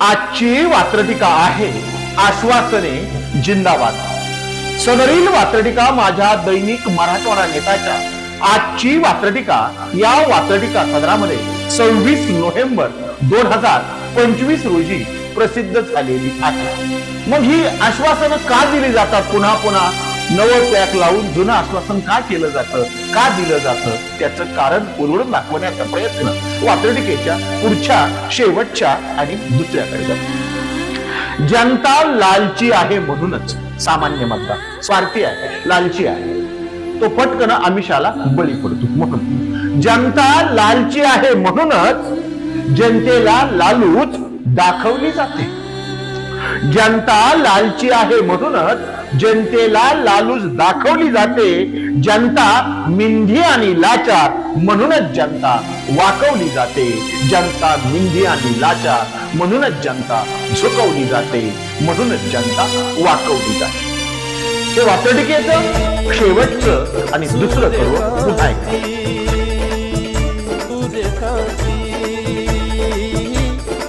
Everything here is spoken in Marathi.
आजची वात्रटिका आहे आश्वासने जिंदाबाद. सदरील वात्रटिका माझ्या दैनिक मराठवाडा नेताच्या आजची वात्रटिका या वात्रटिका सदरामध्ये सव्वीस नोव्हेंबर दोन हजार पंचवीस रोजी प्रसिद्ध झालेली आहे. मग ही आश्वासनं का दिली जातात पुन्हा पुन्हा? नवं पॅक लावून जुनं आश्वासन का केलं जातं? का दिलं जातं? त्याचं कारण उलगडून दाखवण्याचा प्रयत्न वात्रटिकेच्या पुढच्या शेवटच्या आणि दुसऱ्याकडे जातो. जनता लालची आहे म्हणूनच सामान्य मतदार स्वार्थी आहे लालची आहे. तो पटकन आमिषाला बळी पडतो म्हणून. जनता लालची आहे म्हणूनच जनतेला लालूच दाखवली जाते. जनता लालची आहे म्हणूनच जनतेला लालूच दाखवली जाते. जनता मिंधी आणि लाचार म्हणूनच जनता वाकवली जाते. जनता मिंधी आणि लाचार म्हणूनच जनता झुकवली जाते. म्हणूनच जनता वाकवली जाते. हे वातडिकेचं शेवटचं आणि दुसरं करू पुन्हा